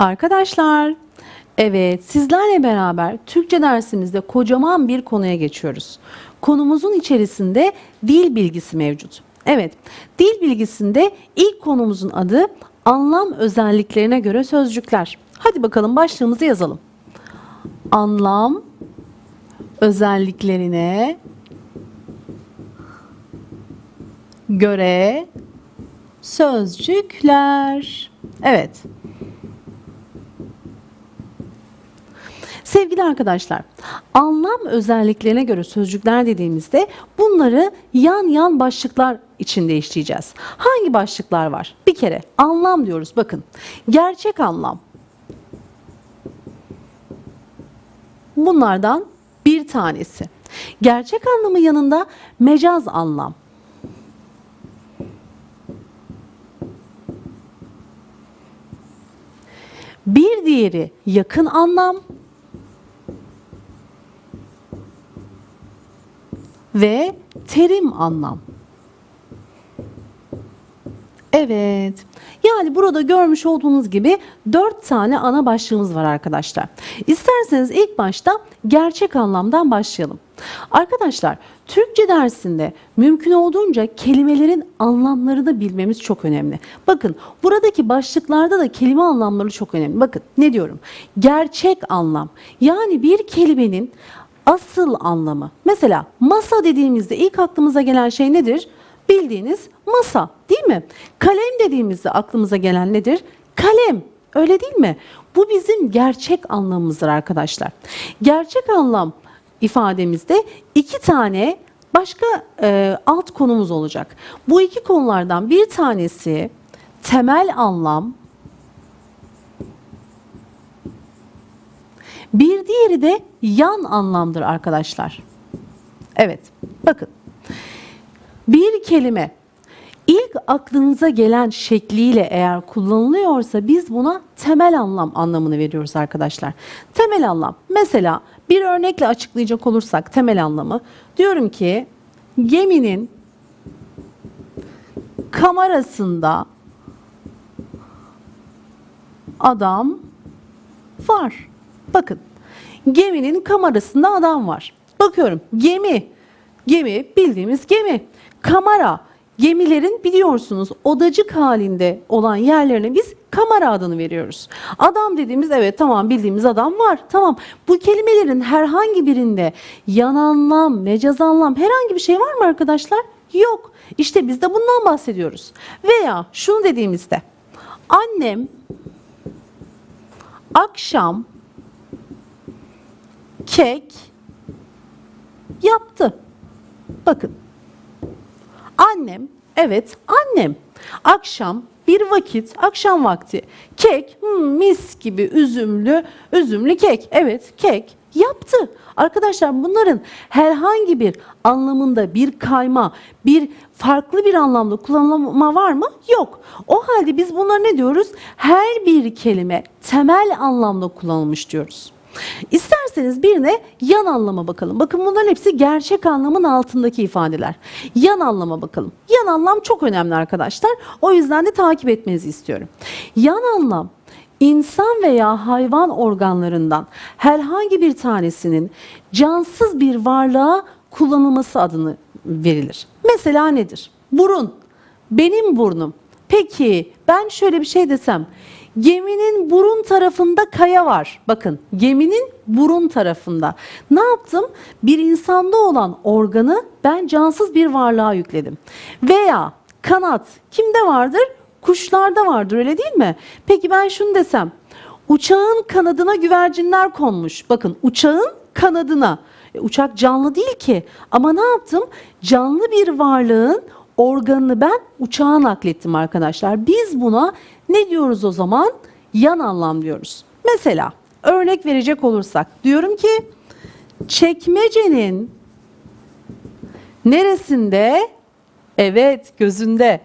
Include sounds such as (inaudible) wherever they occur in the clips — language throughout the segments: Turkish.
Arkadaşlar, evet sizlerle beraber Türkçe dersimizde kocaman bir konuya geçiyoruz. Konumuzun içerisinde dil bilgisi mevcut. Evet, dil bilgisinde ilk konumuzun adı anlam özelliklerine göre sözcükler. Hadi bakalım başlığımızı yazalım. Anlam özelliklerine göre sözcükler. Evet. Sevgili arkadaşlar, anlam özelliklerine göre sözcükler dediğimizde bunları yan yan başlıklar içinde işleyeceğiz. Hangi başlıklar var? Bir kere anlam diyoruz bakın. Gerçek anlam. Bunlardan bir tanesi. Gerçek anlamı yanında mecaz anlam. Bir diğeri yakın anlam ve terim anlam. Evet. Yani burada görmüş olduğunuz gibi dört tane ana başlığımız var arkadaşlar. İsterseniz ilk başta gerçek anlamdan başlayalım. Arkadaşlar Türkçe dersinde mümkün olduğunca kelimelerin anlamlarını bilmemiz çok önemli. Bakın buradaki başlıklarda da kelime anlamları çok önemli. Bakın ne diyorum? Gerçek anlam. Yani bir kelimenin asıl anlamı. Mesela masa dediğimizde ilk aklımıza gelen şey nedir? Bildiğiniz masa değil mi? Kalem dediğimizde aklımıza gelen nedir? Kalem. Öyle değil mi? Bu bizim gerçek anlamımızdır arkadaşlar. Gerçek anlam ifademizde iki tane başka e, alt konumuz olacak. Bu iki konulardan bir tanesi temel anlam, bir diğeri de yan anlamdır arkadaşlar. Evet, bakın. Bir kelime ilk aklınıza gelen şekliyle eğer kullanılıyorsa biz buna temel anlam anlamını veriyoruz arkadaşlar. Temel anlam. Mesela bir örnekle açıklayacak olursak temel anlamı diyorum ki geminin kamerasında adam var. Bakın geminin kamerasında adam var. Bakıyorum gemi, gemi bildiğimiz gemi. Kamera, gemilerin biliyorsunuz odacık halinde olan yerlerine biz kamera adını veriyoruz. Adam dediğimiz evet tamam bildiğimiz adam var. Tamam bu kelimelerin herhangi birinde yan anlam, mecaz anlam herhangi bir şey var mı arkadaşlar? Yok. İşte biz de bundan bahsediyoruz. Veya şunu dediğimizde annem akşam kek yaptı. Bakın. Annem, evet annem. Akşam bir vakit, akşam vakti kek, hmm, mis gibi üzümlü, üzümlü kek. Evet, kek yaptı. Arkadaşlar bunların herhangi bir anlamında bir kayma, bir farklı bir anlamda kullanılma var mı? Yok. O halde biz bunlara ne diyoruz? Her bir kelime temel anlamda kullanılmış diyoruz. İsterseniz birine yan anlama bakalım. Bakın bunların hepsi gerçek anlamın altındaki ifadeler. Yan anlama bakalım. Yan anlam çok önemli arkadaşlar. O yüzden de takip etmenizi istiyorum. Yan anlam insan veya hayvan organlarından herhangi bir tanesinin cansız bir varlığa kullanılması adını verilir. Mesela nedir? Burun. Benim burnum. Peki ben şöyle bir şey desem. Geminin burun tarafında kaya var. Bakın geminin burun tarafında. Ne yaptım? Bir insanda olan organı ben cansız bir varlığa yükledim. Veya kanat kimde vardır? Kuşlarda vardır öyle değil mi? Peki ben şunu desem. Uçağın kanadına güvercinler konmuş. Bakın uçağın kanadına. E, uçak canlı değil ki. Ama ne yaptım? Canlı bir varlığın organını ben uçağa naklettim arkadaşlar. Biz buna ne diyoruz o zaman? Yan anlam diyoruz. Mesela örnek verecek olursak diyorum ki çekmecenin neresinde? Evet gözünde.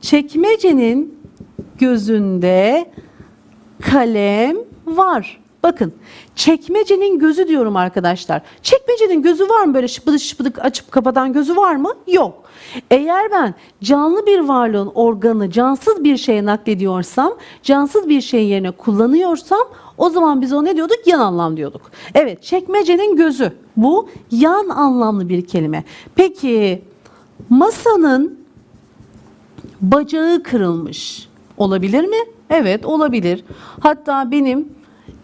Çekmecenin gözünde kalem var. Bakın çekmecenin gözü diyorum arkadaşlar. Çekmecenin gözü var mı böyle şıpıdık şıpıdık açıp kapatan gözü var mı? Yok. Eğer ben canlı bir varlığın organı cansız bir şeye naklediyorsam, cansız bir şeyin yerine kullanıyorsam o zaman biz o ne diyorduk? Yan anlam diyorduk. Evet çekmecenin gözü. Bu yan anlamlı bir kelime. Peki masanın bacağı kırılmış. Olabilir mi? Evet olabilir. Hatta benim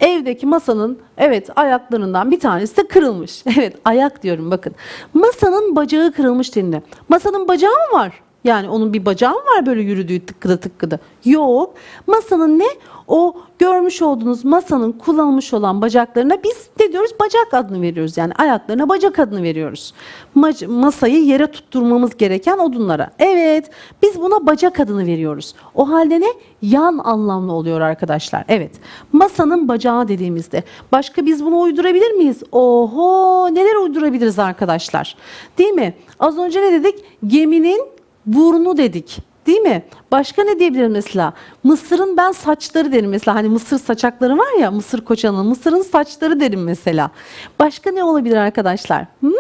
evdeki masanın evet ayaklarından bir tanesi de kırılmış. (laughs) Evet ayak diyorum bakın. Masanın bacağı kırılmış denildi. Masanın bacağı mı var? Yani onun bir bacağı mı var böyle yürüdüğü tıkkıda tıkkıda? Yok. Masanın ne? O görmüş olduğunuz masanın kullanılmış olan bacaklarına biz ne diyoruz? Bacak adını veriyoruz. Yani ayaklarına bacak adını veriyoruz. Mac- masayı yere tutturmamız gereken odunlara. Evet, biz buna bacak adını veriyoruz. O halde ne? Yan anlamlı oluyor arkadaşlar. Evet, masanın bacağı dediğimizde. Başka biz bunu uydurabilir miyiz? Oho, neler uydurabiliriz arkadaşlar? Değil mi? Az önce ne dedik? Geminin burnu dedik. Değil mi? Başka ne diyebilirim mesela? Mısırın ben saçları derim mesela. Hani mısır saçakları var ya mısır koçanın. Mısırın saçları derim mesela. Başka ne olabilir arkadaşlar? Hı?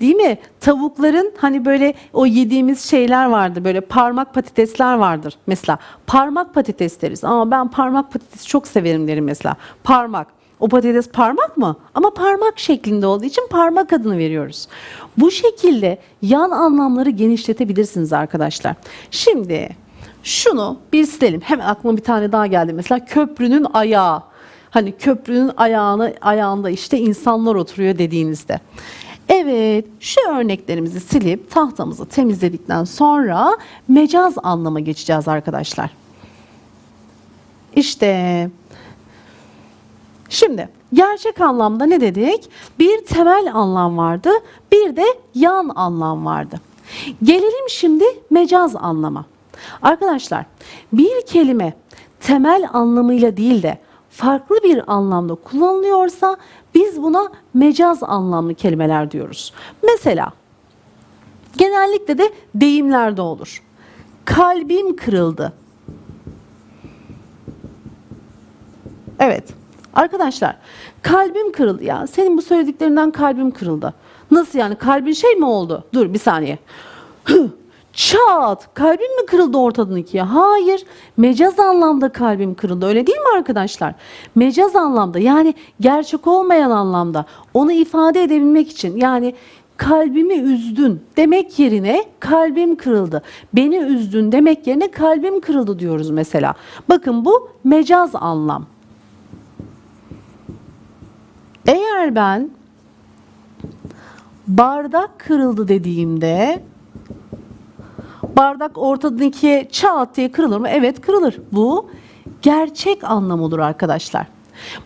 Değil mi? Tavukların hani böyle o yediğimiz şeyler vardı. Böyle parmak patatesler vardır mesela. Parmak patates deriz. Ama ben parmak patatesi çok severim derim mesela. Parmak. O patates parmak mı? Ama parmak şeklinde olduğu için parmak adını veriyoruz. Bu şekilde yan anlamları genişletebilirsiniz arkadaşlar. Şimdi şunu bir silelim. Hemen aklıma bir tane daha geldi. Mesela köprünün ayağı. Hani köprünün ayağına, ayağında işte insanlar oturuyor dediğinizde. Evet, şu örneklerimizi silip tahtamızı temizledikten sonra mecaz anlama geçeceğiz arkadaşlar. İşte Şimdi gerçek anlamda ne dedik? Bir temel anlam vardı, bir de yan anlam vardı. Gelelim şimdi mecaz anlama. Arkadaşlar, bir kelime temel anlamıyla değil de farklı bir anlamda kullanılıyorsa biz buna mecaz anlamlı kelimeler diyoruz. Mesela genellikle de deyimlerde olur. Kalbim kırıldı. Evet. Arkadaşlar kalbim kırıldı ya. Senin bu söylediklerinden kalbim kırıldı. Nasıl yani kalbin şey mi oldu? Dur bir saniye. (clears throat) Çat! Kalbim mi kırıldı ortadan ikiye? Hayır. Mecaz anlamda kalbim kırıldı. Öyle değil mi arkadaşlar? Mecaz anlamda yani gerçek olmayan anlamda onu ifade edebilmek için yani kalbimi üzdün demek yerine kalbim kırıldı. Beni üzdün demek yerine kalbim kırıldı diyoruz mesela. Bakın bu mecaz anlam. Eğer ben bardak kırıldı dediğimde bardak ortadan ikiye çat diye kırılır mı? Evet kırılır. Bu gerçek anlam olur arkadaşlar.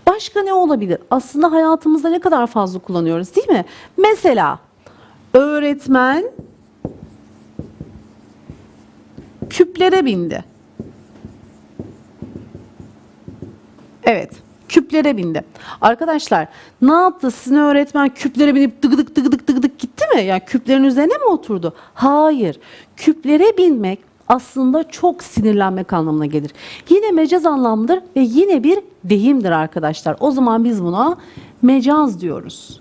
Başka ne olabilir? Aslında hayatımızda ne kadar fazla kullanıyoruz değil mi? Mesela öğretmen küplere bindi. Evet küplere bindi. Arkadaşlar ne yaptı? Sizin öğretmen küplere binip dıgıdık dıgıdık dıgıdık gitti mi? Yani küplerin üzerine mi oturdu? Hayır. Küplere binmek aslında çok sinirlenmek anlamına gelir. Yine mecaz anlamdır ve yine bir deyimdir arkadaşlar. O zaman biz buna mecaz diyoruz.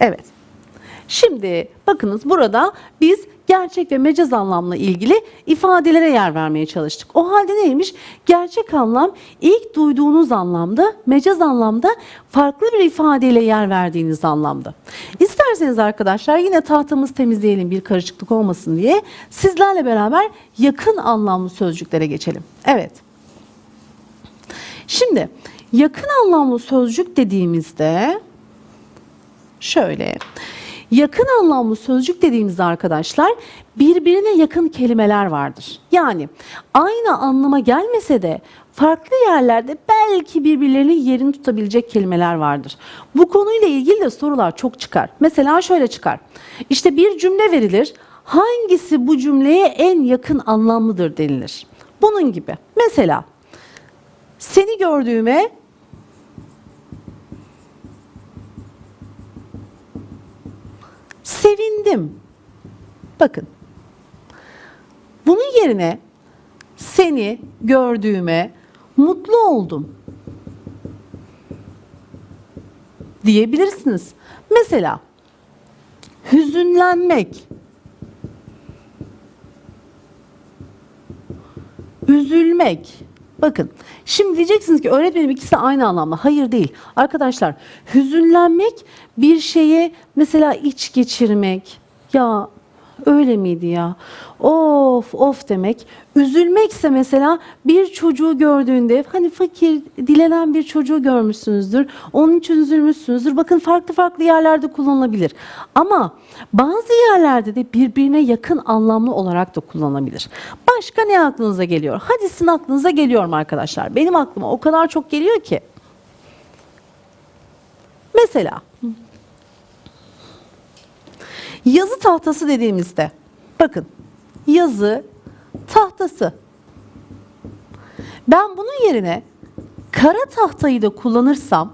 Evet. Şimdi bakınız burada biz gerçek ve mecaz anlamla ilgili ifadelere yer vermeye çalıştık. O halde neymiş? Gerçek anlam ilk duyduğunuz anlamda, mecaz anlamda farklı bir ifadeyle yer verdiğiniz anlamda. İsterseniz arkadaşlar yine tahtamızı temizleyelim bir karışıklık olmasın diye sizlerle beraber yakın anlamlı sözcüklere geçelim. Evet. Şimdi yakın anlamlı sözcük dediğimizde şöyle Yakın anlamlı sözcük dediğimizde arkadaşlar birbirine yakın kelimeler vardır. Yani aynı anlama gelmese de farklı yerlerde belki birbirlerinin yerini tutabilecek kelimeler vardır. Bu konuyla ilgili de sorular çok çıkar. Mesela şöyle çıkar. İşte bir cümle verilir. Hangisi bu cümleye en yakın anlamlıdır denilir. Bunun gibi. Mesela seni gördüğüme sevindim. Bakın. Bunun yerine seni gördüğüme mutlu oldum diyebilirsiniz. Mesela hüzünlenmek, üzülmek, Bakın şimdi diyeceksiniz ki öğretmenim ikisi aynı anlamda. Hayır değil. Arkadaşlar hüzünlenmek bir şeye mesela iç geçirmek. Ya öyle miydi ya? Of of demek. Üzülmekse mesela bir çocuğu gördüğünde hani fakir dilenen bir çocuğu görmüşsünüzdür. Onun için üzülmüşsünüzdür. Bakın farklı farklı yerlerde kullanılabilir. Ama bazı yerlerde de birbirine yakın anlamlı olarak da kullanılabilir. Başka ne aklınıza geliyor? Hadi sizin aklınıza geliyor mu arkadaşlar? Benim aklıma o kadar çok geliyor ki. Mesela yazı tahtası dediğimizde bakın yazı tahtası. Ben bunun yerine kara tahtayı da kullanırsam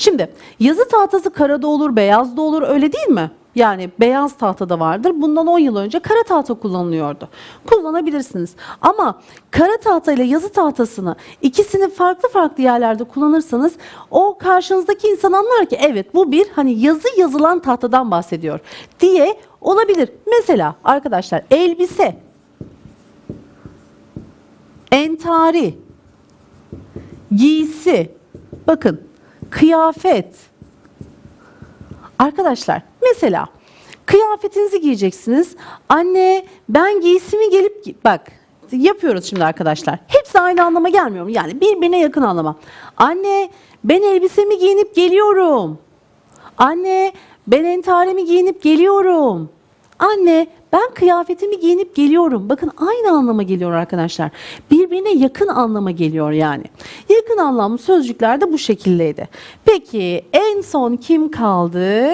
Şimdi yazı tahtası karada olur, beyaz da olur öyle değil mi? Yani beyaz tahta da vardır. Bundan 10 yıl önce kara tahta kullanılıyordu. Kullanabilirsiniz. Ama kara tahta ile yazı tahtasını ikisini farklı farklı yerlerde kullanırsanız o karşınızdaki insan anlar ki evet bu bir hani yazı yazılan tahtadan bahsediyor diye olabilir. Mesela arkadaşlar elbise, entari, giysi, bakın kıyafet. Arkadaşlar mesela kıyafetinizi giyeceksiniz. Anne ben giysimi gelip bak yapıyoruz şimdi arkadaşlar. Hepsi aynı anlama gelmiyor mu? Yani birbirine yakın anlama. Anne ben elbisemi giyinip geliyorum. Anne ben entaremi giyinip geliyorum. Anne ben kıyafetimi giyinip geliyorum. Bakın aynı anlama geliyor arkadaşlar. Birbirine yakın anlama geliyor yani. Yakın anlamlı sözcükler de bu şekildeydi. Peki en son kim kaldı?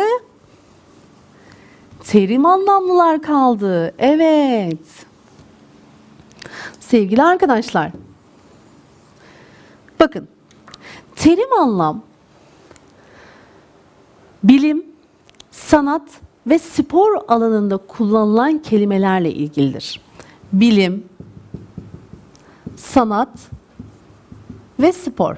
Terim anlamlılar kaldı. Evet. Sevgili arkadaşlar. Bakın. Terim anlam bilim, sanat ve spor alanında kullanılan kelimelerle ilgilidir. Bilim, sanat ve spor.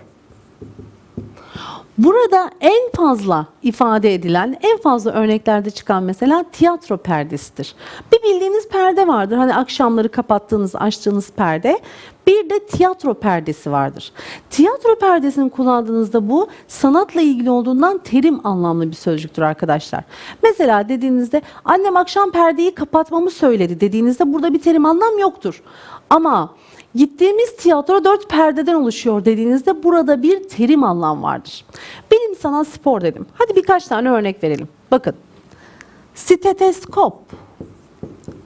Burada en fazla ifade edilen, en fazla örneklerde çıkan mesela tiyatro perdesidir. Bir bildiğiniz perde vardır. Hani akşamları kapattığınız, açtığınız perde. Bir de tiyatro perdesi vardır. Tiyatro perdesini kullandığınızda bu sanatla ilgili olduğundan terim anlamlı bir sözcüktür arkadaşlar. Mesela dediğinizde annem akşam perdeyi kapatmamı söyledi dediğinizde burada bir terim anlam yoktur. Ama Gittiğimiz tiyatro dört perdeden oluşuyor dediğinizde burada bir terim anlam vardır. Bilim, sanat, spor dedim. Hadi birkaç tane örnek verelim. Bakın. Steteskop.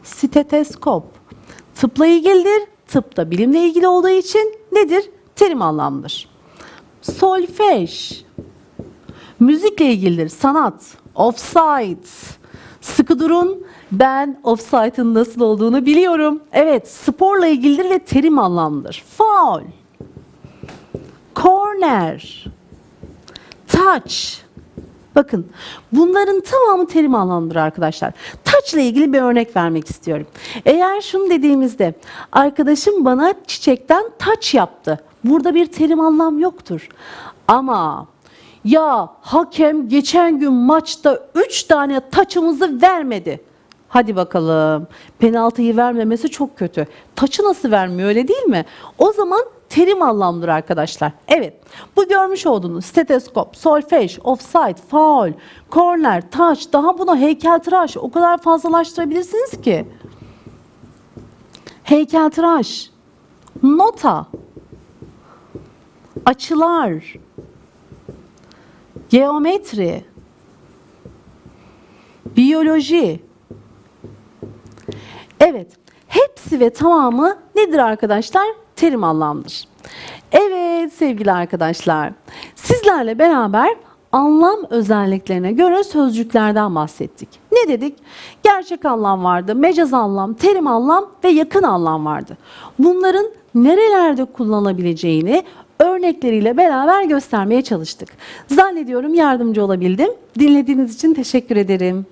Steteskop. Tıpla ilgilidir. Tıp da bilimle ilgili olduğu için nedir? Terim anlamdır. Solfej. Müzikle ilgilidir. Sanat. Offside. Sıkı durun. Ben offside'ın nasıl olduğunu biliyorum. Evet, sporla ilgilidir ve terim anlamlıdır. Foul. Corner. Touch. Bakın bunların tamamı terim anlamlıdır arkadaşlar. Touch ile ilgili bir örnek vermek istiyorum. Eğer şunu dediğimizde arkadaşım bana çiçekten touch yaptı. Burada bir terim anlam yoktur. Ama ya hakem geçen gün maçta 3 tane taçımızı vermedi. Hadi bakalım. Penaltıyı vermemesi çok kötü. Taçı nasıl vermiyor öyle değil mi? O zaman terim anlamlıdır arkadaşlar. Evet. Bu görmüş olduğunuz steteskop, solfej, offside, foul, corner, taç, daha buna heykeltıraş o kadar fazlalaştırabilirsiniz ki. Heykeltıraş, nota, açılar, geometri, biyoloji. Evet, hepsi ve tamamı nedir arkadaşlar? Terim anlamdır. Evet sevgili arkadaşlar, sizlerle beraber anlam özelliklerine göre sözcüklerden bahsettik. Ne dedik? Gerçek anlam vardı, mecaz anlam, terim anlam ve yakın anlam vardı. Bunların nerelerde kullanılabileceğini örnekleriyle beraber göstermeye çalıştık. Zannediyorum yardımcı olabildim. Dinlediğiniz için teşekkür ederim.